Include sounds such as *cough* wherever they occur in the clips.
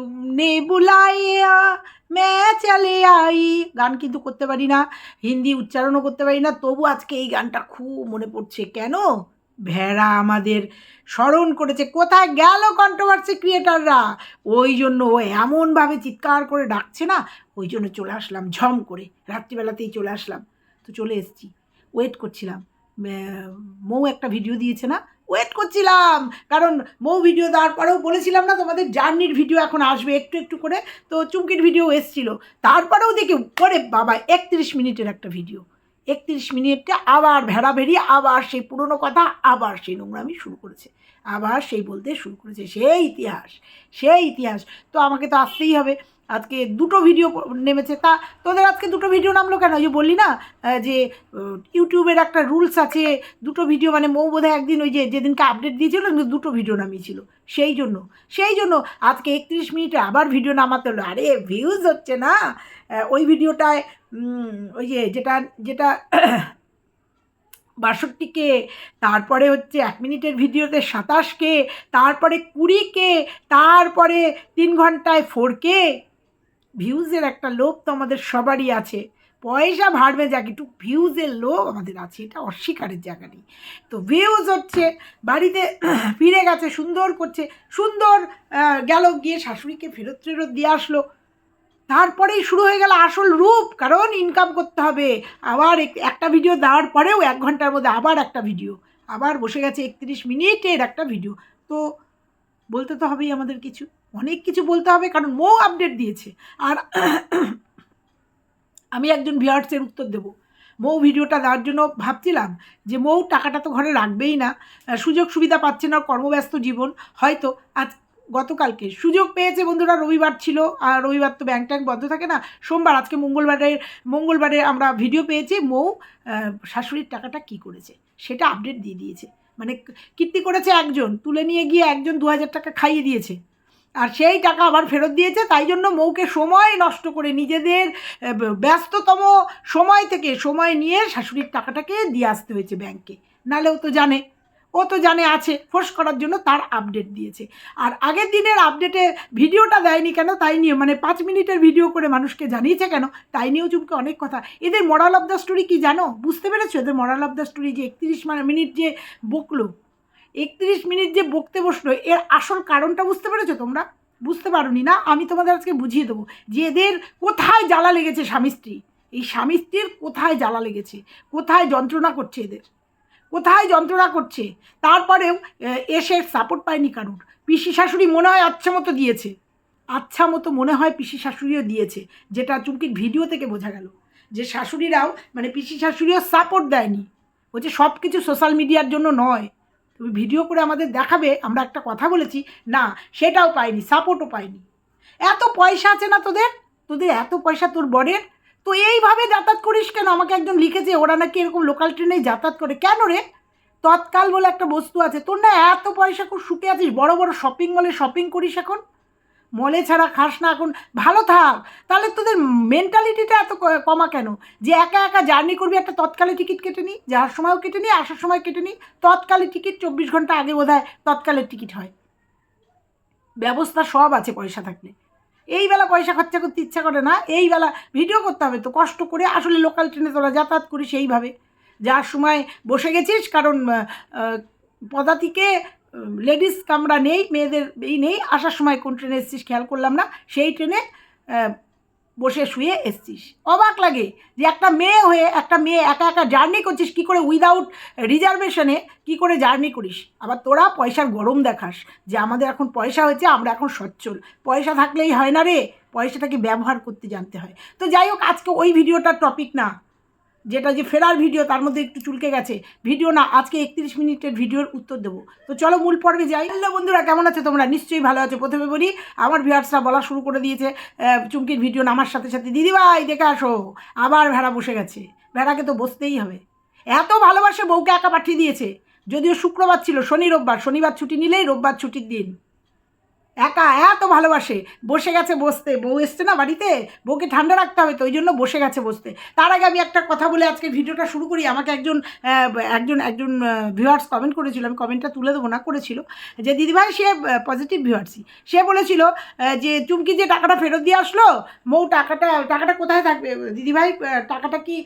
তুমনে বুলাইয়া মে চলে আই। গান কিন্তু করতে পারি না, হিন্দি উচ্চারণও করতে পারি না, তবু আজকে এই গানটা খুব মনে পড়ছে। কেন? ভেড়া আমাদের স্মরণ করেছে। কোথায় গেল কন্ট্রোভার্সি ক্রিয়েটাররা ওই জন্য ও এমনভাবে চিৎকার করে ডাকছে না, ওই জন্য চলে আসলাম, ঝম করে। রাত্রিবেলাতেই চলে আসলাম। তো চলে এসছি। ওয়েট করছিলাম। মৌ একটা ভিডিও দিয়েছে না? ওয়েট করছিলাম। কারণ মৌ ভিডিও দেওয়ার পরেও বলেছিলাম না, তোমাদের জার্নির ভিডিও এখন আসবে একটু একটু করে। তো চুমকির ভিডিও এসছিল। তারপরেও দেখি পরে বাবা, একত্রিশ মিনিটের একটা ভিডিও একত্রিশ মিনিটটা আবার ভেড়া ভেড়িয়ে আবার সেই পুরনো কথা, আবার সেই নোংরামি শুরু করেছে। আবার সেই বলতে শুরু করেছে, সেই ইতিহাস সেই ইতিহাস। তো আমাকে তো আসতেই হবে। আজকে দুটো ভিডিও নেমেছে। তা তোদের আজকে দুটো ভিডিও নামলো কেন? ওই যে বললি না যে ইউটিউবের একটা রুলস আছে, দুটো ভিডিও মানে মৌ বোধহয় একদিন ওই যে যেদিনকে আপডেট দিয়েছিল দুটো ভিডিও নামিয়েছিল। সেই জন্য সেই জন্য আজকে একত্রিশ মিনিটে আবার ভিডিও নামাতে হলো। আরে ভিউজ হচ্ছে না। ওই ভিডিওটায় ওই যে যেটা যেটা বাষট্টিকে, তারপরে হচ্ছে এক মিনিটের ভিডিওতে সাতাশকে, তারপরে কুড়িকে, তারপরে তিন ঘন্টায় ফোরকে ভিউজের একটা লোভ তো আমাদের সবারই আছে। পয়সা ভাড়বে যাক, একটু ভিউজের লোভ আমাদের আছে, এটা অস্বীকারের জায়গা নেই। তো ভিউজ হচ্ছে, বাড়িতে *clears throat* ফিরে গেছে, সুন্দর করছে, সুন্দর গেল, গিয়ে শাশুড়িকে ফেরত ফেরত দিয়ে আসলো। তারপরেই শুরু হয়ে গেল আসল রূপ, কারণ ইনকাম করতে হবে। আবার এক- একটা ভিডিও দেওয়ার পরেও এক ঘণ্টার মধ্যে আবার একটা ভিডিও আবার বসে গেছে একত্রিশ মিনিটের একটা ভিডিও তো বলতে তো হবেই আমাদের কিছু। অনেক কিছু বলতে হবে, কারণ মৌ আপডেট দিয়েছে। আর আমি একজন ভিউয়ার্সের উত্তর দেব। মৌ ভিডিওটা দেওয়ার জন্য ভাবছিলাম যে মৌ টাকাটা তো ঘরে রাখবেই না সুযোগ সুবিধা পাচ্ছে না, কর্মব্যস্ত জীবন। হয়তো আজ গতকালকে সুযোগ পেয়েছে বন্ধুরা, রবিবার ছিল, আর রবিবার তো ব্যাংক ট্যাঙ্ক বন্ধ থাকে না। সোমবার, আজকে মঙ্গলবারের মঙ্গলবারে আমরা ভিডিও পেয়েছি, মৌ শাশুড়ির টাকাটা কি করেছে, সেটা আপডেট দিয়ে দিয়েছে। মানে কীর্তি করেছে একজন, তুলে নিয়ে গিয়ে একজন দু হাজার টাকা খাইয়ে দিয়েছে। আর সেই টাকা আবার ফেরত দিয়েছে, তাই জন্য মৌকে সময় নষ্ট করে নিজেদের ব্যস্ততম সময় থেকে সময় নিয়ে শাশুড়ির টাকাটাকে দিয়ে আসতে হয়েছে ব্যাংকে। নালে ও তো জানে, ও তো জানে আছে ফোর্স করার জন্য তার আপডেট দিয়েছে। আর আগের দিনের আপডেটে ভিডিওটা দেয়নি কেন, তাই নিয়ে মানে পাঁচ মিনিটের ভিডিও করে মানুষকে জানিয়েছে কেন, তাই নিয়েও চুপকে অনেক কথা। এদের মরাল অফ দ্য স্টোরি কি জানো? বুঝতে পেরেছ? এদের মরাল অফ দ্য স্টোরি যে একত্রিশ মিনিট যে বকলো। একত্রিশ মিনিট যে বকতে বসল, এর আসল কারণটা বুঝতে পেরেছ তোমরা? বুঝতে পারোনি না? আমি তোমাদের আজকে বুঝিয়ে দেবো যে এদের কোথায় জ্বালা লেগেছে স্বামী স্ত্রী। এই স্বামী স্ত্রীর কোথায় জ্বালা লেগেছে? কোথায় যন্ত্রণা করছে এদের? কোথায় যন্ত্রণা করছে? তারপরেও এসে সাপোর্ট পায়নি কারুর। পিসি শাশুড়ি মনে হয় আচ্ছা মতো দিয়েছে। আচ্ছা মতো মনে হয় পিসি শাশুড়িও দিয়েছে, যেটা চুমকির ভিডিও থেকে বোঝা গেল। যে শাশুড়িরাও মানে পিসি শাশুড়িও সাপোর্ট দেয়নি। বলছে সব কিছু সোশ্যাল মিডিয়ার জন্য নয়। তুমি ভিডিও করে আমাদের দেখাবে, আমরা একটা কথা বলেছি, না, সেটাও পাইনি সাপোর্টও পাইনি। এত পয়সা আছে না তোদের? তোদের এত পয়সা তোর বরের? তো এইভাবে যাতায়াত করিস কেন? আমাকে একজন লিখেছে, ওরা নাকি এরকম লোকাল ট্রেনে যাতায়াত করে। কেন রে? তৎকাল বলে একটা বস্তু আছে। তোর না এত পয়সা খুব সুখে আছিস? বড় বড় শপিং মলে শপিং করিস এখন? মলে ছাড়া খাস না এখন। ভালো থাক। তাহলে তোদের মেন্টালিটিটা এত কমা কেন? যে একা একা জার্নি করবি একটা তৎকালে টিকিট কেটে নিই যাওয়ার সময়ও কেটে নিই আসার সময় কেটে নিই তৎকালে টিকিট চব্বিশ ঘণ্টা আগে বোধ হয় তৎকালের টিকিট হয়। ব্যবস্থা সব আছে পয়সা থাকলে। এই বেলা পয়সা খরচা করতে ইচ্ছা করে না, এই বেলা ভিডিও করতে হবে তো, কষ্ট করে আসলে লোকাল ট্রেনে তোরা যাতায়াত করিস এইভাবে। যার সময় বসে গেছিস কারণ পদাতিকে লেডিস কামরা নেই, মেয়েদের এই নেই। আসার সময় কোন ট্রেনে এসছিস খেয়াল করলাম না। সেই ট্রেনে বসে শুয়ে এসছিস। অবাক লাগে যে একটা মেয়ে হয়ে, একটা মেয়ে একা একা জার্নি করছিস, কী করে উইদাউট রিজার্ভেশনে কি করে জার্নি করিস? আবার তোরা পয়সার গরম দেখাস যে আমাদের এখন পয়সা হয়েছে, আমরা এখন সচ্ছল। পয়সা থাকলেই হয় না রে, পয়সাটাকে ব্যবহার করতে জানতে হয়। তো যাই হোক, আজকে ওই ভিডিওটার টপিক না। যেটা যে ফেরার ভিডিও, তার মধ্যে একটু চুলকে গেছে। ভিডিও না, আজকে একত্রিশ মিনিটের ভিডিওর উত্তর দেবো। তো চলো মূল পর্বে যাই। হ্যালো বন্ধুরা, কেমন আছে তোমরা? নিশ্চয়ই ভালো আছো। প্রথমে বলি, আমার ভিউয়ার্সরা বলা শুরু করে দিয়েছে চুমকির ভিডিও নামার সাথে সাথে। দিদিভাই দেখে আসো। আবার ভেড়া বসে গেছে। ভেড়াকে তো বসতেই হবে। এত ভালোবাসে বউকে একা পাঠিয়ে দিয়েছে। যদিও শুক্রবার ছিল, শনি রোববার। শনিবার ছুটি নিলেই রোববার ছুটির দিন। একা এত ভালোবাসে। বসে গেছে বসতে। বউ এসছে না বাড়িতে? বউকে ঠান্ডা রাখতে হবে, তো ওই জন্য বসে গেছে বসতে। তার আগে আমি একটা কথা বলে আজকে ভিডিওটা শুরু করি। আমাকে একজন একজন একজন ভিউয়ার্স কমেন্ট করেছিল। আমি কমেন্টটা তুলে দেবো, না করেছিল। যে দিদিভাই, সে পজিটিভ ভিউয়ার্সই সে বলেছিল যে চুমকি যে টাকাটা ফেরত দিয়ে আসলো? মৌ, টাকাটা টাকাটা কোথায় থাকবে? দিদিভাই টাকাটা কি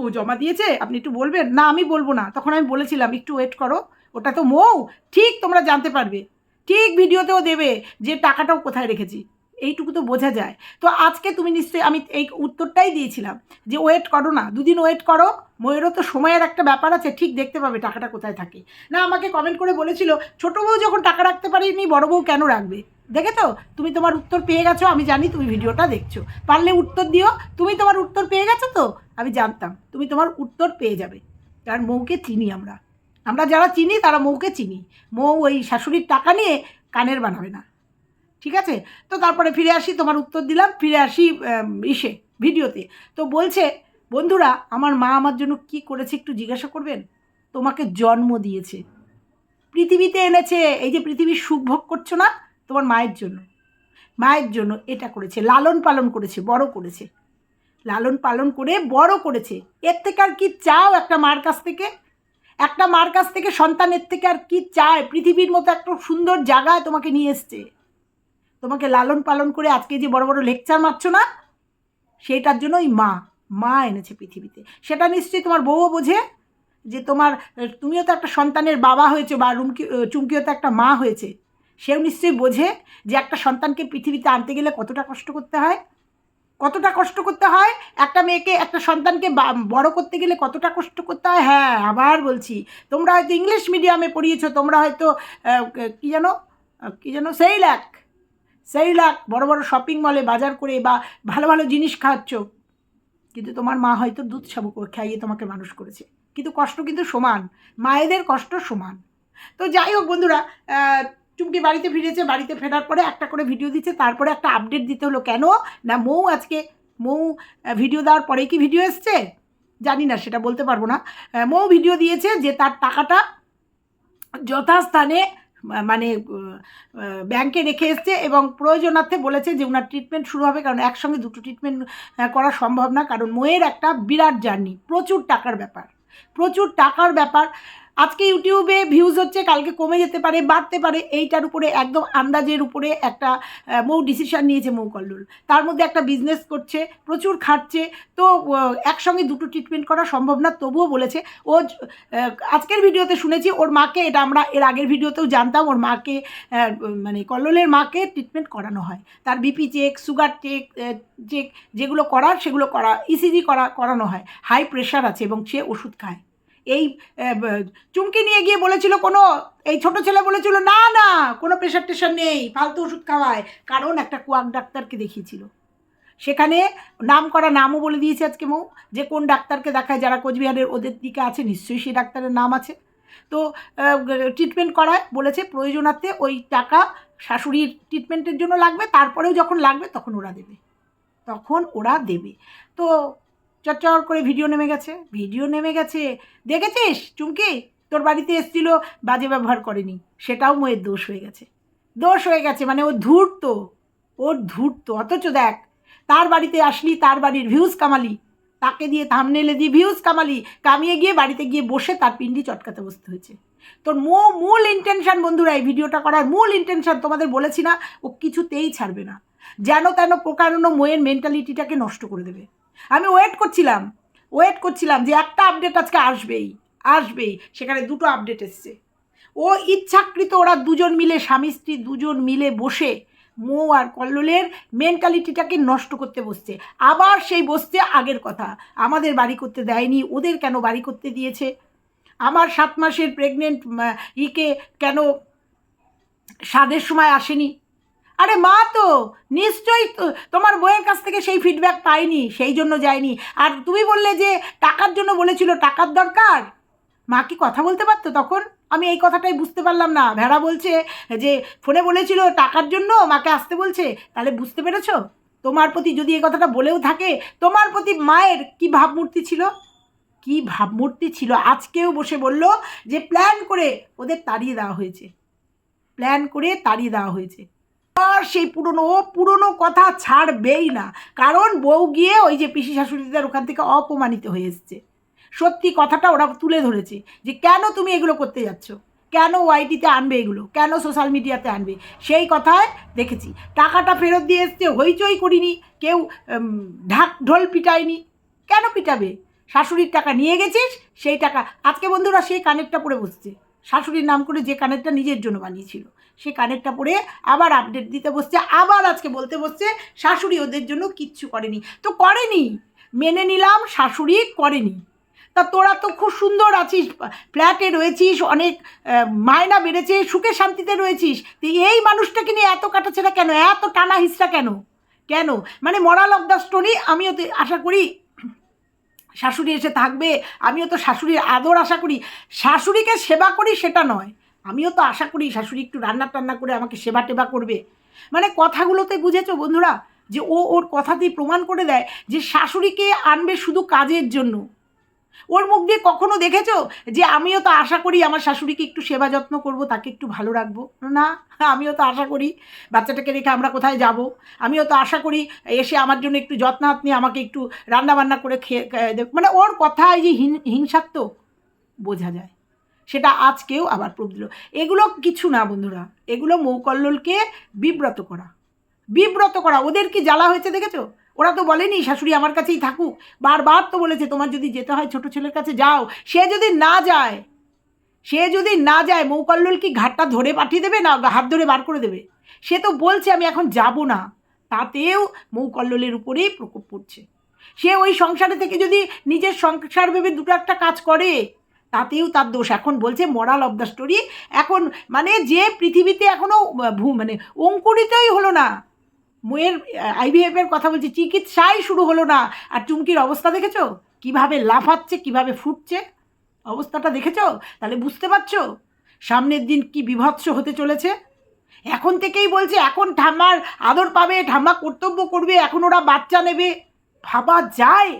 ও জমা দিয়েছে? আপনি একটু বলবেন? না, আমি বলব না। তখন আমি বলেছিলাম, একটু ওয়েট করো। ওটা তো মৌ। ঠিক তোমরা জানতে পারবে। ঠিক ভিডিওতেও দেবে যে টাকাটাও কোথায় রেখেছি। এইটুকু তো বোঝা যায়। তো আজকে তুমি নিশ্চয়ই, আমি এই উত্তরটাই দিয়েছিলাম যে ওয়েট করো না, দুদিন ওয়েট করো, ময়েরও তো সময়ের একটা ব্যাপার আছে, ঠিক দেখতে পাবে টাকাটা কোথায় থাকে। না, আমাকে কমেন্ট করে বলেছিল, ছোটো বউ যখন টাকা রাখতে পারিনি, বড় বউ কেন রাখবে? দেখে তো তুমি তোমার উত্তর পেয়ে গেছো, আমি জানি তুমি ভিডিওটা দেখছ। পারলে উত্তর দিও, তুমি তোমার উত্তর পেয়ে গেছো তো? আমি জানতাম, তুমি তোমার উত্তর পেয়ে যাবে। কারণ মৌকে চিনি আমরা। আমরা যারা চিনি, তারা মৌকে চিনি। মৌ ওই শাশুড়ির টাকা নিয়ে কানের বানাবে না। ঠিক আছে? তো তারপরে ফিরে আসি, তোমার উত্তর দিলাম, ফিরে আসি ইসে, ভিডিওতে। তো বলছে, বন্ধুরা, আমার মা আমার জন্য কি করেছে একটু জিজ্ঞাসা করবেন? তোমাকে জন্ম দিয়েছে। পৃথিবীতে এনেছে, এই যে পৃথিবীর সুখ ভোগ করছ না, তোমার মায়ের জন্য। মায়ের জন্য এটা করেছে, লালন পালন করেছে, বড় করেছে। লালন পালন করে বড় করেছে। এর থেকে আর কি চাও একটা মার কাছ থেকে? একটা মার কাছ থেকে সন্তানের থেকে আর কি চায়? পৃথিবীর মতো একটা সুন্দর জায়গায় তোমাকে নিয়ে এসছে। তোমাকে লালন পালন করে আজকে যে বড় বড় লেকচার মারছো না সেইটার জন্য ওই মা মা এনেছে পৃথিবীতে। সেটা নিশ্চয়ই তোমার বউও বোঝে যে তোমার, তুমিও তো একটা সন্তানের বাবা হয়েছে বা রুমকি চুমকিও তো একটা মা হয়েছে। সেও নিশ্চয়ই বোঝে যে একটা সন্তানকে পৃথিবীতে আনতে গেলে কতটা কষ্ট করতে হয়। কতটা কষ্ট করতে হয়? একটা মেয়েকে, একটা সন্তানকে বড় করতে গেলে কতটা কষ্ট করতে হয়? হ্যাঁ আবার বলছি। তোমরা হয়তো ইংলিশ মিডিয়ামে পড়িয়েছো, তোমরা হয়তো কী যেন কী যেন সেই লাখ সেই লাখ বড় বড় শপিং মলে বাজার করে বা ভালো ভালো জিনিস খাচ্ছ। কিন্তু তোমার মা হয়তো দুধ সাবু খাইয়ে তোমাকে মানুষ করেছে। কিন্তু কষ্ট কিন্তু সমান। মায়েদের কষ্ট সমান। তো যাই হোক বন্ধুরা চুমকি বাড়িতে ফিরেছে, বাড়িতে ফেরার পরে একটা করে ভিডিও দিচ্ছে, তারপরে একটা আপডেট দিতে হলো। কেন? না মৌ আজকে, মৌ ভিডিও দেওয়ার পরে কি ভিডিও এসছে? জানি না, সেটা বলতে পারব না। মৌ ভিডিও দিয়েছে যে তার টাকাটা যথাস্থানে মানে ব্যাংকে রেখে এসছে এবং প্রয়োজনার্থে বলেছে যে ওনার ট্রিটমেন্ট শুরু হবে, কারণ একসঙ্গে দুটো ট্রিটমেন্ট করা সম্ভব না, কারণ ময়ের একটা বিরাট জার্নি প্রচুর টাকার ব্যাপার, প্রচুর টাকার ব্যাপার। আজকে ইউটিউবে ভিউজ হচ্ছে, কালকে কমে যেতে পারে, বাড়তে পারে, এইটার উপরে একদম আন্দাজের উপরে একটা মৌ ডিসিশন নিয়েছে মৌ কল্লোল। তার মধ্যে একটা বিজনেস করছে, প্রচুর খাটছে, তো একসঙ্গে দুটো ট্রিটমেন্ট করা সম্ভব না, তবুও বলেছে, ও আজকের ভিডিওতে শুনেছি, ওর মাকে, এটা আমরা এর আগের ভিডিওতেও জানতাম, ওর মাকে মানে কল্লোলের মাকে ট্রিটমেন্ট করানো হয়। তার BP check sugar check check যেগুলো করার, সেগুলো করা ইসিজি করা, করানো হয়। হাই প্রেশার আছে এবং সে ওষুধ খায়। এই চুমকি নিয়ে গিয়ে বলেছিল কোনো, এই ছোট ছেলে বলেছিল, না না, কোনো প্রেশার টেশার নেই, ফালতু ওষুধ খাওয়ায়। কারণ একটা কোয়াক ডাক্তারকে দেখিয়েছিল। সেখানে নাম করা নামও বলে দিয়েছে আজকে মৌ, যে কোন ডাক্তারকে দেখায় যারা কোচবিহারের ওদের দিকে আছে, নিশ্চয়ই সেই ডাক্তারের নাম আছে। তো ট্রিটমেন্ট করায়, বলেছে প্রয়োজনার্থে ওই টাকা শাশুড়ির ট্রিটমেন্টের জন্য লাগবে, তারপরেও যখন লাগবে তখন ওরা দেবে। তখন ওরা দেবে। তো চটচর করে ভিডিও নেমে গেছে। ভিডিও নেমে গেছে। দেখেছিস, চুমকি? তোর বাড়িতে এসেছিল, বাজে ব্যবহার করেনি। সেটাও মোয়ের দোষ হয়ে গেছে। দোষ হয়ে গেছে মানে ও ধূর্ত। ওর ধূর্ত। অথচ দেখ, তার বাড়িতে আসলি, তার বাড়ির ভিউজ কামালি। তাকে দিয়ে থামনেলে দিয়ে ভিউজ কামালি। কামিয়ে গিয়ে বাড়িতে গিয়ে বসে তার পিন্ডি চটকাতে বসতে হয়েছে। তোর মো, মূল ইন্টেনশন বন্ধুরা এই ভিডিওটা করার মূল ইন্টেনশন তোমাদের বলেছি না, ও কিছুতেই ছাড়বে না। যেন তেন প্রকারণ মোয়ের মেন্টালিটিটাকে নষ্ট করে দেবে। আমি ওয়েট করছিলাম ওয়েট করছিলাম যে একটা আপডেট আজকে আসবেই আসবেই, সেখানে দুটো আপডেট এসছে। ও ইচ্ছাকৃত ওরা দুজন মিলে, স্বামী স্ত্রী দুজন মিলে বসে মৌ আর কল্লোলের মেন্টালিটিটাকে নষ্ট করতে বসছে। আবার সেই বসছে আগের কথা, আমাদের বাড়ি করতে দেয়নি, ওদের কেন বাড়ি করতে দিয়েছে? আমার সাত মাসের প্রেগনেন্ট ইকে কেন স্বাদের সময় আসেনি? আরে মা তো, নিশ্চয়ই তোমার বইয়ের কাছ থেকে সেই ফিডব্যাক পাইনি, সেই জন্য যায়নি। আর তুমি বললে যে টাকার জন্য বলেছিল, টাকার দরকার? মা কি কথা বলতে পারতো তখন? আমি এই কথাটাই বুঝতে পারলাম না। ভেড়া বলছে যে, ফোনে বলেছিল টাকার জন্য, মাকে আসতে বলছে। তাহলে বুঝতে পেরেছ? তোমার প্রতি যদি এই কথাটা বলেও থাকে, তোমার প্রতি মায়ের কি ভাবমূর্তি ছিল? কি ভাবমূর্তি ছিল? আজকেও বসে বলল যে প্ল্যান করে ওদের তাড়িয়ে দেওয়া হয়েছে। প্ল্যান করে তাড়িয়ে দেওয়া হয়েছে। আর সেই পুরনো ও পুরনো কথা ছাড়বেই না। কারণ বউ গিয়ে ওই যে পিসি শাশুড়িদের ওখান থেকে অপমানিত হয়ে এসছে। সত্যি কথাটা ওরা তুলে ধরেছে যে কেন তুমি এগুলো করতে যাচ্ছ? কেন ওয়াইটিতে আনবে এগুলো? কেন সোশ্যাল মিডিয়াতে আনবে? সেই কথায় দেখেছি। টাকাটা ফেরত দিয়ে এসছে, হইচই করিনি। কেউ ঢাক ঢোল পিটায়নি। কেন পিটাবে? শাশুড়ির টাকা নিয়ে গেছিস? সেই টাকা। আজকে বন্ধুরা সেই কানেরটা পরে বসছে। শাশুড়ির নাম করে যে কানেরটা নিজের জন্য বানিয়েছিল। সেই কানেরটা পরে আবার আপডেট দিতে বসছে, আবার আজকে বলতে বসছে শাশুড়ি ওদের জন্য কিচ্ছু করেনি। তো করেনি, মেনে নিলাম শাশুড়ি করেনি। তা তোরা তো খুব সুন্দর আছিস, ফ্ল্যাটে রয়েছিস, অনেক মায়না বেড়েছে, সুখে শান্তিতে রয়েছিস। তো এই মানুষটাকে নিয়ে এত কাটাছেড়া কেন? এত টানা হিসটা কেন? কেন? মানে মরাল অফ দ্য স্টোরি আমিও তো আশা করি শাশুড়ি এসে থাকবে, আমিও তো শাশুড়ির আদর আশা করি। শাশুড়িকে সেবা করি সেটা নয়। আমিও তো আশা করি শাশুড়ি একটু রান্না টান্না করে আমাকে সেবা টেবা করবে। মানে কথাগুলোতে বুঝেছ বন্ধুরা? যে ও ওর কথাতেই প্রমাণ করে দেয় যে শাশুড়িকে আনবে শুধু কাজের জন্য। ওর মুখ দিয়ে কখনো দেখেছ? যে আমিও তো আশা করি আমার শাশুড়িকে একটু সেবা যত্ন করব, তাকে একটু ভালো রাখব। না, আমিও তো আশা করি বাচ্চাটাকে রেখে আমরা কোথায় যাব? আমিও তো আশা করি এসে আমার জন্য একটু যত্নাৎ নিয়ে আমাকে একটু রান্না বান্না করে খেয়ে মানে ওর কথা এই যে হিংসাত্মক, বোঝা যায়। সেটা আজকেও আবার প্রুফ দিল। এগুলো কিছু না বন্ধুরা, এগুলো মৌকল্লোলকে বিব্রত করা। বিব্রত করা, ওদের কি জ্বালা হয়েছে দেখেছ? ওরা তো বলেনি, শাশুড়ি আমার কাছেই থাকুক। বারবার তো বলেছে, তোমার যদি যেতে হয় ছোট ছেলের কাছে যাও। সে যদি না যায়, সে যদি না যায়, মৌকল্লোল কি ঘাটটা ধরে পাঠিয়ে দেবে না হাত ধরে বার করে দেবে? সে তো বলছে, আমি এখন যাব না। তাতেও মৌকল্লোলের উপরেই প্রকোপ পড়ছে। সে ওই সংসারে থেকে যদি নিজের সংসার ভেবে দুটো একটা কাজ করে তাতেও তার দোষ। এখন বলছে মরাল অফ দ্য স্টোরি এখন মানে যে পৃথিবীতে এখনও ভূ মানে অঙ্কুরিতই হলো না। মেয়ের আইভিএফের কথা বলছি, চিকিৎসাই শুরু হলো না। আর চুমকির অবস্থা দেখেছ? কীভাবে লাফাচ্ছে, কীভাবে ফুটছে? অবস্থাটা দেখেছ? তাহলে বুঝতে পারছ? সামনের দিন কি বিভৎস হতে চলেছে? এখন থেকেই বলছে, এখন ঠাম্মার আদর পাবে, ঠাম্মা কর্তব্য করবে, এখন ওরা বাচ্চা নেবে। ভাবা যায়।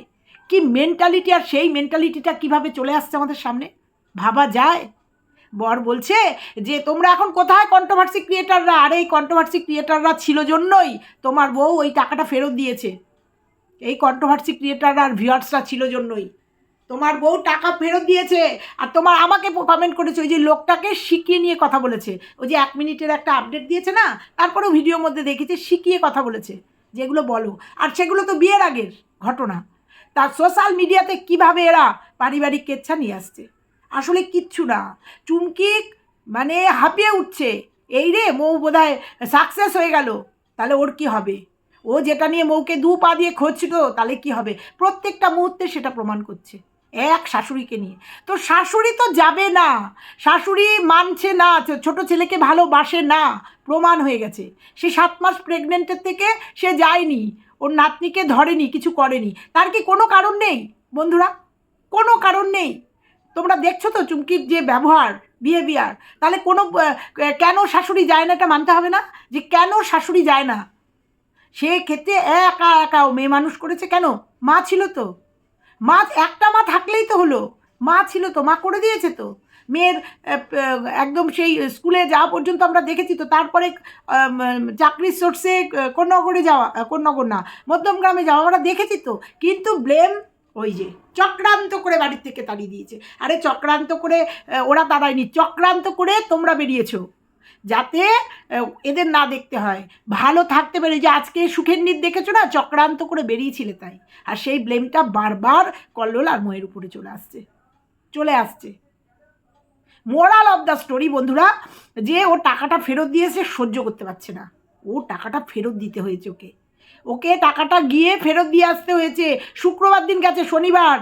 কি মেন্টালিটি আর সেই মেন্টালিটিটা কীভাবে চলে আসছে আমাদের সামনে? ভাবা যায়? বর বলছে যে, তোমরা এখন কোথায় কন্ট্রোভার্সি ক্রিয়েটাররা আর, এই কন্ট্রোভার্সি ক্রিয়েটাররা ছিল জন্যই তোমার বউ ওই টাকাটা ফেরত দিয়েছে। এই কন্ট্রোভার্সি ক্রিয়েটাররা আর ভিউয়ার্সরা ছিল জন্যই। তোমার বউ টাকা ফেরত দিয়েছে আর তোমার আমাকে কমেন্ট করেছে। ওই যে লোকটাকে শিখিয়ে নিয়ে কথা বলেছে। ওই যে এক মিনিটের একটা আপডেট দিয়েছে না? তারপরেও ভিডিওর মধ্যে দেখেছে, শিখিয়ে কথা বলেছে। যেগুলো বলো। আর সেগুলো তো বিয়ের আগের ঘটনা। তার সোশ্যাল মিডিয়াতে কীভাবে এরা পারিবারিক কেচ্ছা নিয়ে আসছে? আসলে কিচ্ছু না। চুমকি মানে হাঁপিয়ে উঠছে। এই রে, মৌ বোধহয় সাকসেস হয়ে গেল। তাহলে ওর কি হবে? ও যেটা নিয়ে মৌকে দু পা দিয়ে খুঁজছিল, তাহলে কি হবে? প্রত্যেকটা মুহূর্তে সেটা প্রমাণ করছে। এক শাশুড়িকে নিয়ে। তো শাশুড়ি তো যাবে না। শাশুড়ি মানছে না ছোট ছেলেকে ভালোবাসে না। প্রমাণ হয়ে গেছে। সে সাত মাস প্রেগনেন্টের থেকে সে যায়নি। ওর নাতনিকে ধরেনি, কিছু করেনি। তার কি কোনো কারণ নেই, বন্ধুরা? কোনো কারণ নেই। তোমরা দেখছ তো চুমকির যে ব্যবহার বিহেভিয়ার তাহলে কোনো কেন শাশুড়ি যায় না এটা মানতে হবে না? যে কেন শাশুড়ি যায় না? সে ক্ষেত্রে একা একা মেয়ে মানুষ করেছে কেন? মা ছিল তো। মা, একটা মা থাকলেই তো হলো। মা ছিল তো, মা করে দিয়েছে তো। মেয়ের একদম সেই স্কুলে যাওয়া পর্যন্ত আমরা দেখেছি তো তারপরে চাকরির সোর্সে কোন্নগরে যাওয়া আহ, কোন্নগর না মধ্যমগ্রামে যাওয়া আমরা দেখেছি তো। কিন্তু ব্লেম ওই যে চক্রান্ত করে বাড়ির থেকে তাড়িয়ে দিয়েছে। আরে চক্রান্ত করে ওরা তাড়ায়নি চক্রান্ত করে তোমরা বেরিয়েছো। যাতে এদের না দেখতে হয়। ভালো থাকতে পারে যে আজকে সুখের নিদ দেখেছ না চক্রান্ত করে বেরিয়েছিলে তাই। আর সেই ব্লেমটা বারবার কল্লোল আর ময়ের উপরে চলে আসছে। চলে আসছে। মোরাল অফ দ্য স্টোরি, বন্ধুরা, যে ও টাকাটা ফেরত দিয়েছে সহ্য করতে পারছে না। ও টাকাটা ফেরত দিতে হয়েছে ওকে। ওকে টাকাটা গিয়ে ফেরত দিয়ে আসতে হয়েছে। শুক্রবার দিন গেছে, শনিবার।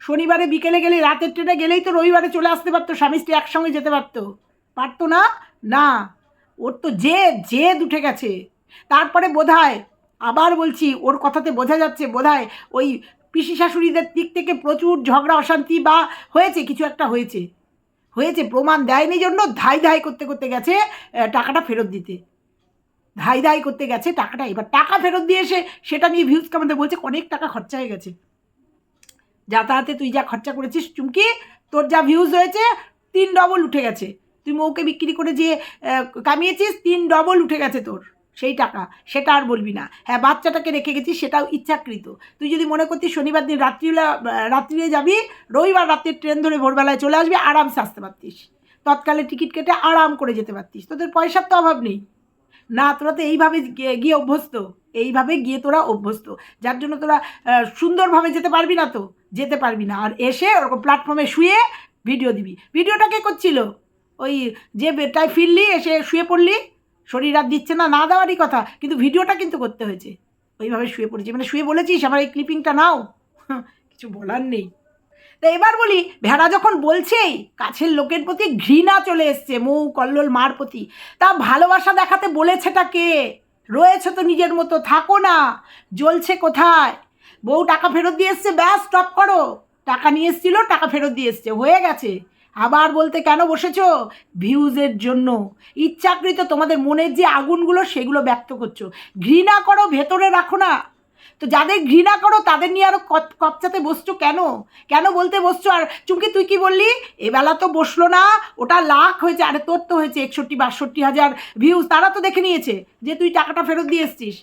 শনিবারে বিকেলে গেলে, রাতের ট্রেনে গেলেই তো রবিবারে চলে আসতে পারতো, স্বামী স্ত্রী একসঙ্গে যেতে পারতো। পারতো না? না। ওর তো জেদ জেদ উঠে গেছে। তারপরে বোধহয় আবার বলছি, ওর কথাতে বোঝা যাচ্ছে বোধহয় ওই পিসি শাশুড়িদের দিক থেকে প্রচুর ঝগড়া, অশান্তি বা হয়েছে, কিছু একটা হয়েছে। হয়েছে, প্রমাণ দেয়নি জন্য ধাই ধাই করতে করতে গেছে টাকাটা ফেরত দিতে। ধাই ধাই করতে গেছে টাকাটা, এবার টাকা ফেরত দিয়ে এসে সেটা নিয়ে ভিউজ আমাদের বলছে, অনেক টাকা খরচা হয়ে গেছে। যাতায়াতে তুই যা খরচা করেছিস, চুমকি, তোর যা ভিউজ হয়েছে, তিন ডবল উঠে গেছে। তুই মৌকে বিক্রি করে যে কামিয়েছিস, তিন ডবল উঠে গেছে তোর। সেই টাকা, সেটা আর বলবি না। হ্যাঁ বাচ্চাটাকে রেখে গেছিস সেটাও ইচ্ছাকৃত। তুই যদি মনে করতিস শনিবার দিন রাত্রিবেলা রাত্রিরে যাবি, রবিবার রাত্রির ট্রেন ধরে ভোরবেলায় চলে আসবি, আরামসে আসতে পারতিস। তৎকালে টিকিট কেটে আরাম করে যেতে পারতিস। তোদের পয়সার তো অভাব নেই। না, তোরা তো এইভাবে গিয়ে অভ্যস্ত। এইভাবে গিয়ে তোরা অভ্যস্ত। যার জন্য তোরা সুন্দরভাবে যেতে পারবি না তো। যেতে পারবি না। আর এসে ওরকম প্ল্যাটফর্মে শুয়ে ভিডিও দিবি। ভিডিওটা কে করছিল? ওই যে বেটায় ফিরলি, এসে শুয়ে পড়লি? শরীর আর দিচ্ছে না না দেওয়ারই কথা। কিন্তু ভিডিওটা কিন্তু করতে হয়েছে। ওইভাবে শুয়ে পড়েছি। মানে শুয়ে বলেছিস, আমার এই ক্লিপিংটা নাও। *laughs* কিছু বলার নেই। তা এবার বলি, ভেড়া যখন বলছেই, কাছের লোকের প্রতি ঘৃণা চলে এসছে, মৌ কল্লোল মার প্রতি। তা ভালোবাসা দেখাতে বলেছেটা কে? রয়েছে তো নিজের মতো, থাকো না। জ্বলছে কোথায়? বউ টাকা ফেরত দিয়ে এসছে, ব্যাস স্টপ করো। টাকা নিয়ে এসছিল, টাকা ফেরত দিয়ে এসছে, হয়ে গেছে। আবার বলতে কেন বসেছো? ভিউজের জন্য। ইচ্ছাকৃত তোমাদের মনের যে আগুনগুলো, সেগুলো ব্যক্ত করছ। ঘৃণা করো, ভেতরে রাখো না। তো যাদের ঘৃণা করো, তাদের নিয়ে আরও কপচাতে বসছো কেন? কেন বলতে বসছো? আর চুমকি, তুই কি বললি? এবেলা তো বসল না। ওটা লাখ হয়েছে, আরে তোর তো হয়েছে একষট্টি, বাষট্টি হাজার ভিউজ তারা তো দেখে নিয়েছে যে তুই টাকাটা ফেরত দিয়ে এসছিস।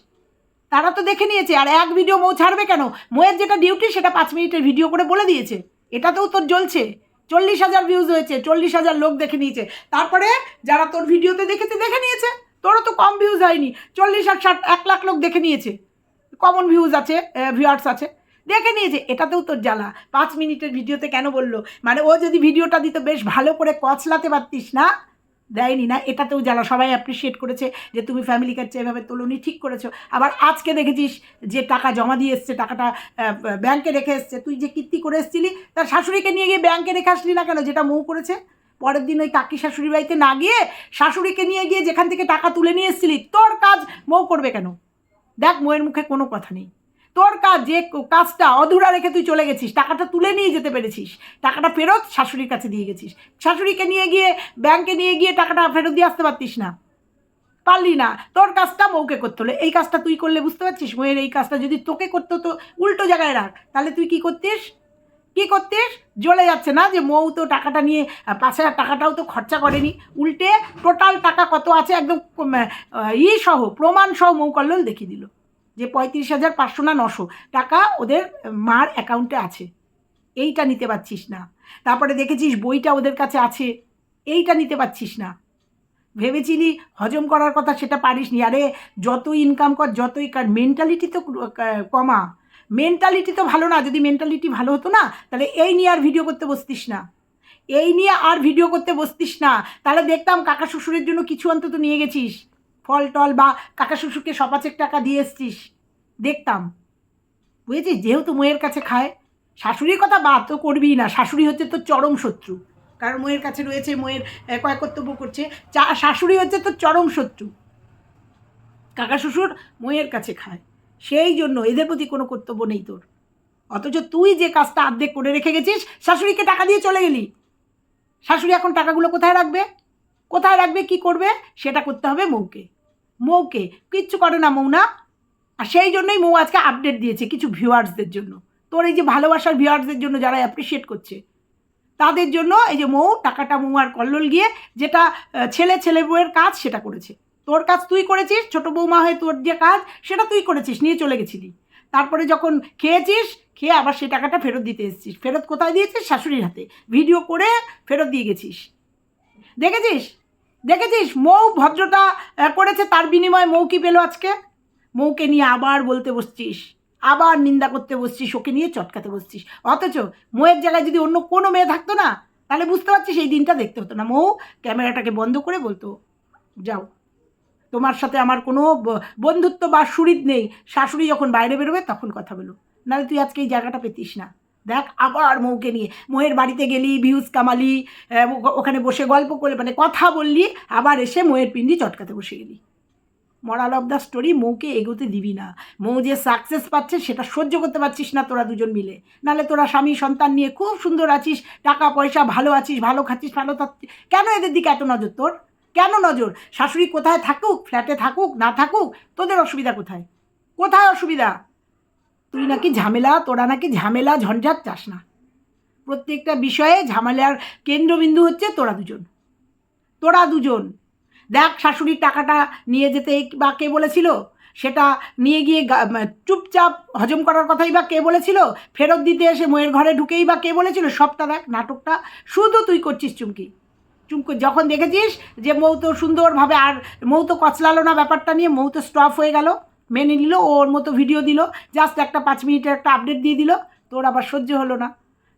তারা তো দেখে নিয়েছে। আর এক ভিডিও মৌ ছাড়বে কেন? মোয়ের যেটা ডিউটি সেটা পাঁচ মিনিটের ভিডিও করে বলে দিয়েছে। এটাতেও তোর জ্বলছে। চল্লিশ হাজার ভিউজ হয়েছে, চল্লিশ হাজার লোক দেখে নিয়েছে। তারপরে যারা তোর ভিডিওতে দেখেছে, দেখে নিয়েছে। তোরও তো কম ভিউজ হয়নি। চল্লিশ আর ষাট, এক লাখ লোক দেখে নিয়েছে। কমন ভিউজ আছে ভিউয়ার্স আছে। দেখে নিয়েছে, এটাতেও তোর জ্বালা। পাঁচ মিনিটের ভিডিওতে কেন বলল? মানে ও যদি ভিডিওটা দিত, বেশ ভালো করে কচলাতে পারতিস না? দেয়নি না, এটাতেও জ্বালা। সবাই অ্যাপ্রিসিয়েট করেছে যে তুমি ফ্যামিলি কাছে এভাবে তোলনি ঠিক করেছ। আবার আজকে দেখেছিস যে টাকা জমা দিয়ে এসছে, টাকাটা ব্যাংকে রেখে এসছে। তুই যে কীর্তি করে এসেছিলি, তার শাশুড়িকে নিয়ে গিয়ে ব্যাংকে রেখে আসলি না কেন? যেটা মৌ করেছে। পরের দিন ওই কাকি শাশুড়ি বাড়িতে না গিয়ে শাশুড়িকে নিয়ে গিয়ে যেখান থেকে টাকা তুলে নিয়ে এসেছিলি, তোর কাজ মৌ করবে কেন? দেখ, মোয়ের মুখে কোনো কথা নেই। তোর কাজ যে কাজটা অধুরা রেখে তুই চলে গেছিস, টাকাটা তুলে নিয়ে যেতে পেরেছিস, টাকাটা ফেরত শাশুড়ির কাছে দিয়ে গেছিস। শাশুড়িকে নিয়ে গিয়ে, ব্যাংকে নিয়ে গিয়ে টাকাটা ফেরত দিয়ে আসতে পারতিস না। পারলি না। তোর কাজটা মৌকে করতে হলো। এই কাজটা তুই করলে বুঝতে পারছিস? মোয়ের এই কাজটা যদি তোকে করতে তো উল্টো জায়গায় রাখ। তাহলে তুই কি করতিস? কি করতিস? জ্বলে যাচ্ছে না যে মৌ তো টাকাটা নিয়ে পাঁচ হাজার টাকাটাও তো খরচা করেনি। উল্টে টোটাল টাকা কত আছে একদম ই সহ, প্রমাণ সহ মৌ কল্লোল দেখিয়ে দিল। যে পঁয়ত্রিশ হাজার পাঁচশো না নশো টাকা ওদের মার অ্যাকাউন্টে আছে। এইটা নিতে পারছিস না। তারপরে দেখেছিস বইটা ওদের কাছে আছে। এইটা নিতে পারছিস না। ভেবেছিলি হজম করার কথা সেটা পারিস নি আরে যত ইনকাম কর, যতই কার মেন্টালিটি তো কমা। মেন্টালিটি তো ভালো না। যদি মেন্টালিটি ভালো হতো না, তাহলে এই নিয়ে আর ভিডিও করতে বসতিস না। এই নিয়ে আর ভিডিও করতে বসতিস না। তাহলে দেখতাম কাকা শ্বশুরের জন্য কিছু অন্তত নিয়ে গেছিস। ফল টল বা কাকা শ্বশুরকে সপাচেক টাকা দিয়ে এসছিস। দেখতাম। বুঝেছিস? যেহেতু মোয়ের কাছে খায়। শাশুড়ির কথা বাদ তো করবিই না। শাশুড়ি হচ্ছে তোর চরম শত্রু। কারণ মোয়ের কাছে রয়েছে মোয়ের কয়েক কর্তব্য করছে। চা, শাশুড়ি হচ্ছে তোর চরম শত্রু। কাকা শ্বশুর মোয়ের কাছে খায়। সেই জন্য এদের প্রতি কোনো কর্তব্য নেই তোর। অথচ তুই যে কাজটা আর্ধেক করে রেখে গেছিস, শাশুড়িকে টাকা দিয়ে চলে গেলি। শাশুড়ি এখন টাকাগুলো কোথায় রাখবে? কোথায় রাখবে, কি করবে? সেটা করতে হবে মৌকে মৌকে, কিচ্ছু করে না মৌ না আর সেই জন্যই মৌ আজকে আপডেট দিয়েছে কিছু ভিউয়ার্সদের জন্য। তোর এই যে ভালোবাসার ভিউয়ার্সদের জন্য যারা অ্যাপ্রিসিয়েট করছে, তাদের জন্য এই যে মৌ, টাকাটা মৌ আর কল্লোল গিয়ে যেটা ছেলে ছেলে বউয়ের কাজ সেটা করেছে। তোর কাজ তুই করেছিস, ছোট বৌমা হয়ে তোর যে কাজ সেটা তুই করেছিস, নিয়ে চলে গেছিলি। তারপরে যখন খেয়েছিস, খেয়ে আবার সেই টাকাটা ফেরত দিতে এসেছিস। ফেরত কোথায় দিয়েছিস? শাশুড়ির হাতে। ভিডিও করে ফেরত দিয়ে গেছিস। দেখেছিস? দেখেছিস? মৌ ভদ্রতা করেছে, তার বিনিময়ে মৌ কি পেল আজকে? মৌকে নিয়ে আবার বলতে বসছিস, আবার নিন্দা করতে বসছিস, ওকে নিয়ে চটকাতে বসছিস। অথচ মৌয়ের জায়গায় যদি অন্য কোনো মেয়ে থাকতো না, তাহলে বুঝতে পারছিস এই দিনটা দেখতে হতো না। মৌ, ক্যামেরাটাকে বন্ধ করে বলতো, যাও, তোমার সাথে আমার কোনো বন্ধুত্ব বা সুরিদ নেই। শাশুড়ি যখন বাইরে বেরোবে, তখন কথা বলো। নাহলে তুই আজকে এই জায়গাটা পেতিস না। দেখ, আবার মৌকে নিয়ে। মৌয়ের বাড়িতে গেলি, ভিউজ কামালি ওখানে বসে গল্প করলে মানে কথা বললি, আবার এসে মৌয়ের পিন্ডি চটকাতে বসে গেলি। মরাল অফ দ্য স্টোরি মৌকে এগোতে দিবি না। মৌ যে সাকসেস পাচ্ছে, সেটা সহ্য করতে পারছিস না তোরা দুজন মিলে। নাহলে তোরা স্বামী, সন্তান নিয়ে খুব সুন্দর আছিস, টাকা পয়সা, ভালো আছিস, ভালো খাচ্ছিস, ভালো থাকছিস কেন এদের দিকে এত নজর তোর? কেন নজর? শাশুড়ি কোথায় থাকুক ফ্ল্যাটে থাকুক, না থাকুক, তোদের অসুবিধা কোথায়? কোথায় অসুবিধা? তুই নাকি ঝামেলা, তোরা নাকি ঝামেলা, ঝঞ্ঝাট চাস না। প্রত্যেকটা বিষয়ে ঝামেলার কেন্দ্রবিন্দু হচ্ছে তোরা দুজন। তোরা দুজন। দেখ, শাশুড়ির টাকাটা নিয়ে যেতে বা কে বলেছিল? সেটা নিয়ে গিয়ে চুপচাপ হজম করার কথাই বা কে বলেছিল? ফেরত দিতে এসে মোয়ের ঘরে ঢুকেই বা কে বলেছিল? সবটা দেখ, নাটকটা শুধু তুই করছিস চুমকি। চুমকো, যখন দেখেছিস যে মৌ তো সুন্দরভাবে আর মৌ তো কচলালো না ব্যাপারটা নিয়ে, মৌ তো স্টপ হয়ে গেল। মেনে নিল ওর মতো ভিডিও দিল জাস্ট একটা পাঁচ মিনিটের একটা আপডেট দিয়ে দিল, তোর আবার সহ্য হলো না।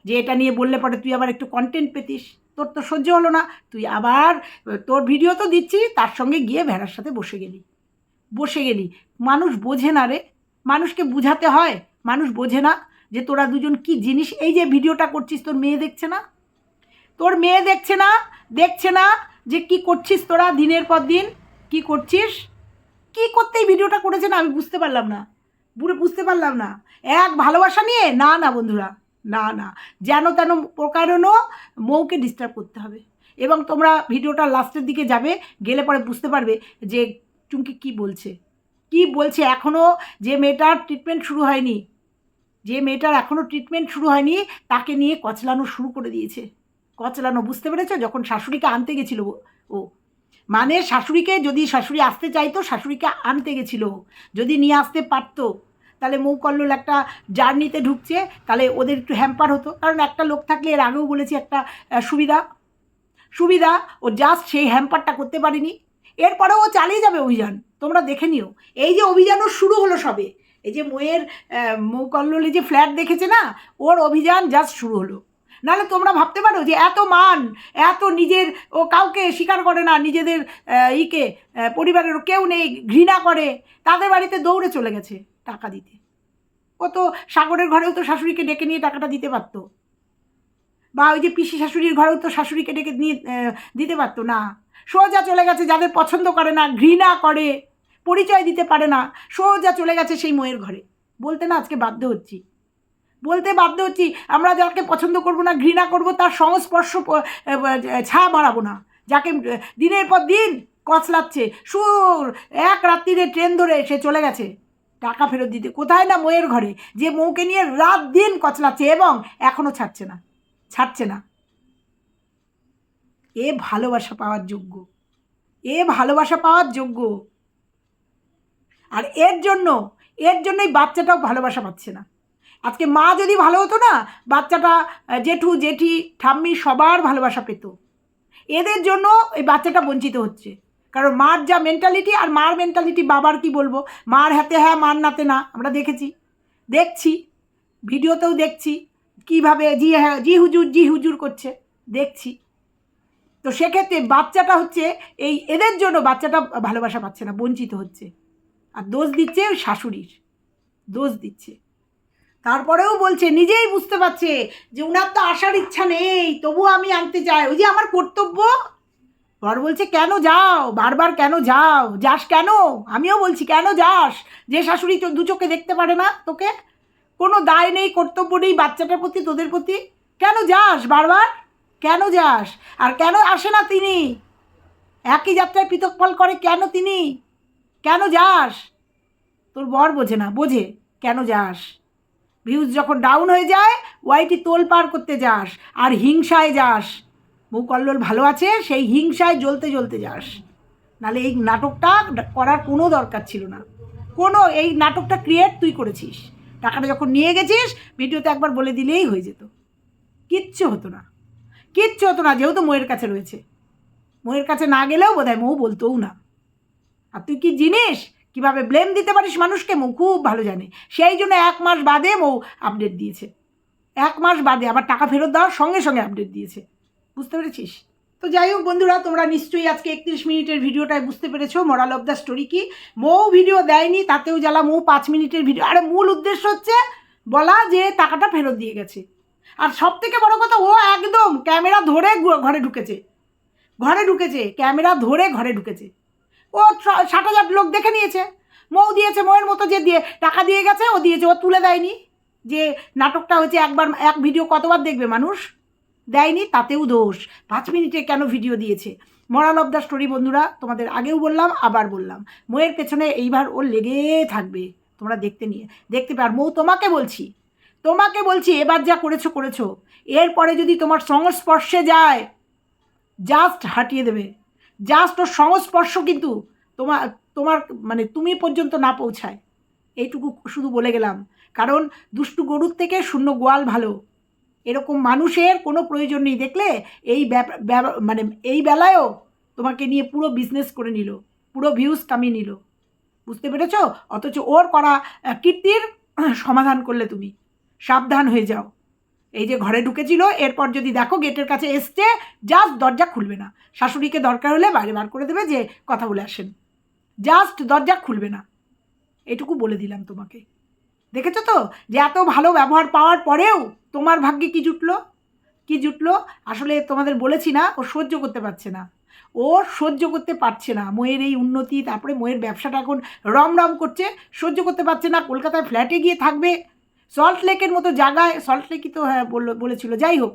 যে এটা নিয়ে বললে পরে তুই আবার একটু কন্টেন্ট পেতিস, তোর তো সহ্য হলো না, তুই আবার, তোর ভিডিও তো দিচ্ছি, তার সঙ্গে গিয়ে ভেড়ার সাথে বসে গেলি। বসে গেলি। মানুষ বোঝে না রে, মানুষকে বুঝাতে হয়, মানুষ বোঝে না যে তোরা দুজন কি জিনিস, এই যে ভিডিওটা করছিস, তোর মেয়ে দেখছে না? তোর মেয়ে দেখছে না দেখছে না যে কি করছিস তোরা দিনের পর দিন, কি করছিস? কি করতে এই ভিডিওটা করেছে না আমি বুঝতে পারলাম না। বুড়ে বুঝতে পারলাম না। এক ভালোবাসা নিয়ে না না বন্ধুরা, না না। যেন তেন প্রকারণও মৌকে ডিস্টার্ব করতে হবে। এবং তোমরা ভিডিওটা লাস্টের দিকে যাবে, গেলে পরে বুঝতে পারবে যে চুমকি কি বলছে। কি বলছে এখনও যে মেয়েটার ট্রিটমেন্ট শুরু হয়নি। যে মেয়েটার এখনও ট্রিটমেন্ট শুরু হয়নি, তাকে নিয়ে কচলানো শুরু করে দিয়েছে। কচলানো, বুঝতে পেরেছ? যখন শাশুড়িকে আনতে গেছিল ও। মানে শাশুড়িকে যদি শাশুড়ি আসতে চাইতো, শাশুড়িকে আনতে গেছিল, যদি নিয়ে আসতে পারতো, তাহলে মৌকল্লোল একটা জার্নিতে ঢুকছে, তাহলে ওদের একটু হ্যাম্পার হতো। কারণ একটা লোক থাকলে এর আগেও বলেছি একটা সুবিধা। সুবিধা, ও জাস্ট সেই হ্যাম্পারটা করতে পারেনি। এরপরেও ও চালিয়ে যাবে অভিযান। তোমরা দেখে নিও। এই যে অভিযানও শুরু হলো সবে। এই যে ময়ের মৌকল্লোলে যে ফ্ল্যাট দেখেছে না, ওর অভিযান জাস্ট শুরু হলো। নাহলে তোমরা ভাবতে পারো যে এত মান, এত নিজের, ও কাউকে স্বীকার করে না, নিজেদের ইকে পরিবারের কেউ নেই, ঘৃণা করে, তাদের বাড়িতে দৌড়ে চলে গেছে টাকা দিতে। ও তো সাগরের ঘরেও তো শাশুড়িকে ডেকে নিয়ে টাকাটা দিতে পারতো। বা ওই যে পিসি শাশুড়ির ঘরেও তো শাশুড়িকে ডেকে নিয়ে দিতে পারতো না। সোজা চলে গেছে যাদের পছন্দ করে না, ঘৃণা করে, পরিচয় দিতে পারে না, সোজা চলে গেছে সেই ময়ের ঘরে। বলতে না আজকে বাধ্য হচ্ছি। বলতে বাধ্য হচ্ছি, আমরা যাকে পছন্দ করব না, ঘৃণা করব, তার সংস্পর্শ ছা বাড়াবো না। যাকে দিনের পর দিন কচলাচ্ছে, সুর, এক রাত্রিরে ট্রেন ধরে সে চলে গেছে। টাকা ফেরত দিতে, কোথায় না ময়ের ঘরে, যে মৌকে নিয়ে রাত দিন কচলাচ্ছে এবং এখনও ছাড়ছে না ছাড়ছে না। এ ভালোবাসা পাওয়ার যোগ্য, এ ভালোবাসা পাওয়ার যোগ্য। আর এর জন্য, এর জন্যই বাচ্চাটাও ভালোবাসা পাচ্ছে না। আজকে মা যদি ভালো হতো না, বাচ্চাটা জেঠু, জেঠি, ঠাম্মি সবার ভালোবাসা পেত। এদের জন্য এই বাচ্চাটা বঞ্চিত হচ্ছে। কারণ মার যা মেন্টালিটি আর মার মেন্টালিটি বাবার কি বলব? মার হাতে হ্যাঁ মার নাতে না, আমরা দেখেছি। দেখছি, ভিডিওতেও দেখছি, কীভাবে জি হ্যাঁ জি হুজুর জি হুজুর করছে। দেখছি। তো সেক্ষেত্রে বাচ্চাটা হচ্ছে এই এদের জন্য বাচ্চাটা ভালোবাসা পাচ্ছে না, বঞ্চিত হচ্ছে। আর দোষ দিচ্ছে শাশুড়ির। দোষ দিচ্ছে। তারপরেও বলছে, নিজেই বুঝতে পারছে যে উনার তো আসার ইচ্ছা নেই, তবুও আমি আনতে চাই। ওই যে আমার কর্তব্য? বর বলছে, কেন যাও? বারবার কেন যাও? যাস কেন? আমিও বলছি, কেন যাস? যে শাশুড়ি দু চোখে দেখতে পারে না তোকে। কোনো দায় নেই, কর্তব্য নেই বাচ্চাটার প্রতি, তোদের প্রতি। কেন যাস বারবার? কেন যাস? আর কেন আসে না তিনি? একই যাত্রায় পৃথক ফল করে কেন তিনি? কেন যাস? তোর বর বোঝে না, বোঝে কেন যাস। ভিউজ যখন ডাউন হয়ে যায় ওয়াইটি তোল পার করতে যাস, আর হিংসায় যাস। মুকল্লোল ভালো আছে, সেই হিংসায় জ্বলতে জ্বলতে যাস। নাহলে এই নাটকটা করার কোনো দরকার ছিল না। কোনো, এই নাটকটা ক্রিয়েট তুই করেছিস। টাকাটা যখন নিয়ে গেছিস, ভিডিওতে একবার বলে দিলেই হয়ে যেত। কিচ্ছু হতো না। কিচ্ছু হতো না, যেহেতু ময়ের কাছে রয়েছে। ময়ের কাছে না গেলেও বোধহয় মৌ বলতোও না। আর তুই কি জিনিস কীভাবে ব্লেম দিতে পারিস মানুষকে, মৌ খুব ভালো জানে। সেই জন্য এক মাস বাদে মৌ আপডেট দিয়েছে। এক মাস বাদে আবার টাকা ফেরত দেওয়ার সঙ্গে সঙ্গে আপডেট দিয়েছে। বুঝতে পেরেছিস? তো যাই হোক বন্ধুরা, তোমরা নিশ্চয়ই আজকে একত্রিশ মিনিটের ভিডিওটায় বুঝতে পেরেছ মোরাল অফ দ্য স্টোরি কি। মৌ ভিডিও দেয়নি, তাতেও জ্বালা, মৌ পাঁচ মিনিটের ভিডিও আরে মূল উদ্দেশ্য হচ্ছে বলা যে টাকাটা ফেরত দিয়ে গেছে। আর সব থেকে বড় কথা, ও একদম ক্যামেরা ধরে ঘরে ঢুকেছে। ঘরে ঢুকেছে, ক্যামেরা ধরে ঘরে ঢুকেছে। ও ষাট হাজার লোক দেখে নিয়েছে। মৌ দিয়েছে, মৌয়ের মতো যে দিয়ে টাকা দিয়ে গেছে, ও দিয়েছে, ও তুলে দেয়নি। যে নাটকটা হয়েছে একবার, এক ভিডিও কতবার দেখবে মানুষ? দেয়নি, তাতেও দোষ। পাঁচ মিনিটে কেন ভিডিও দিয়েছে? মরাল অফ দ্য স্টোরি বন্ধুরা, তোমাদের আগেও বললাম, আবার বললাম। ময়ের পেছনে এইবার ও লেগে থাকবে, তোমরা দেখতে নিয়ে। দেখতে পার, মৌ তোমাকে বলছি। তোমাকে বলছি, এবার যা করেছ করেছ। এরপরে যদি তোমার সংস্পর্শে যায় জাস্ট হাঁটিয়ে দেবে। জাস্ট ওর সংস্পর্শ কিন্তু তোমার তোমার মানে তুমি পর্যন্ত না পৌঁছায়। এইটুকু শুধু বলে গেলাম। কারণ দুষ্টু গরুর থেকে শূন্য গোয়াল ভালো। এরকম মানুষের কোনো প্রয়োজন নেই। দেখলে এই মানে এই বেলায়ও তোমাকে নিয়ে পুরো বিজনেস করে নিল। পুরো ভিউজ কামিয়ে নিল। বুঝতে পেরেছ? অথচ ওর করা কীর্তির সমাধান করলে তুমি। সাবধান হয়ে যাও। এই যে ঘরে ঢুকেছিল, এরপর যদি দেখো গেটের কাছে এসছে জাস্ট দরজা খুলবে না। শাশুড়িকে দরকার হলে বাইরে বার করে দেবে যে কথা বলে আসেন। জাস্ট দরজা খুলবে না। এটুকু বলে দিলাম তোমাকে। দেখেছ তো? যে এত ভালো ব্যবহার পাওয়ার পরেও তোমার ভাগ্যে কি জুটলো? কি জুটলো? আসলে তোমাদের বলেছি না, ও সহ্য করতে পারছে না। ও সহ্য করতে পারছে না। ময়ের এই উন্নতি, তারপরে ময়ের ব্যবসাটা এখন রম রম করছে। সহ্য করতে পারছে না, কলকাতায় ফ্ল্যাটে গিয়ে থাকবে। সল্ট লেকের মতো জায়গায় সল্ট লেকই তো হ্যাঁ বলল, বলেছিল। যাই হোক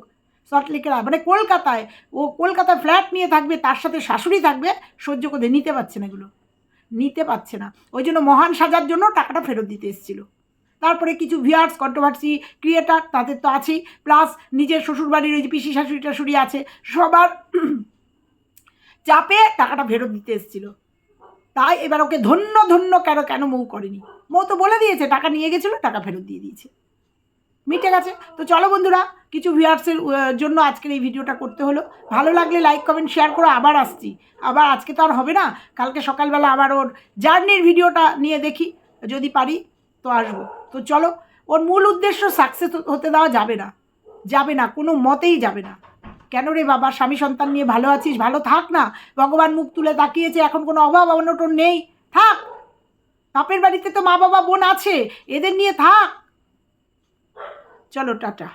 সল্ট লেকের মানে কলকাতায়, ও কলকাতায় ফ্ল্যাট নিয়ে থাকবে, তার সাথে শাশুড়ি থাকবে, সহ্য করতে নিতে পারছে না এগুলো। নিতে পারছে না। ওই জন্য মহান সাজার জন্য টাকাটা ফেরত দিতে এসেছিল। তারপরে কিছু ভিয়ার্স কন্ট্রোভার্সি ক্রিয়েটার তাদের তো আছেই। প্লাস নিজের শ্বশুরবাড়ির ওই যে পিসি শাশুড়ি টাশুড়ি আছে, সবার চাপে টাকাটা ফেরত দিতে এসেছিল। তাই এবার ওকে ধন্য ধন্য কেন কেন মৌ করেনি? মৌ তো বলে দিয়েছে, টাকা নিয়ে গেছিল, টাকা ফেরত দিয়ে দিয়েছে। মিটে গেছে। তো চলো বন্ধুরা, কিছু ভিউয়ার্সের জন্য আজকের এই ভিডিওটা করতে হলো। ভালো লাগলে লাইক কমেন্ট শেয়ার করো, আবার আসছি। আবার আজকে তো আর হবে না, কালকে সকালবেলা আবার ওর জার্নির ভিডিওটা নিয়ে দেখি, যদি পারি তো আসব। তো চলো, ওর মূল উদ্দেশ্য সাকসেস হতে দেওয়া যাবে না। যাবে না, কোনো মতেই যাবে না। কেন রে বাবা, স্বামী সন্তান নিয়ে ভালো আছিস, ভালো থাক না। ভগবান মুখ তুলে তাকিয়েছে, এখন কোনো অভাব অনটন নেই। থাক। বাপের বাড়িতে তো মা বাবা বোন আছে এদের নিয়ে থাক। চলো টাটা।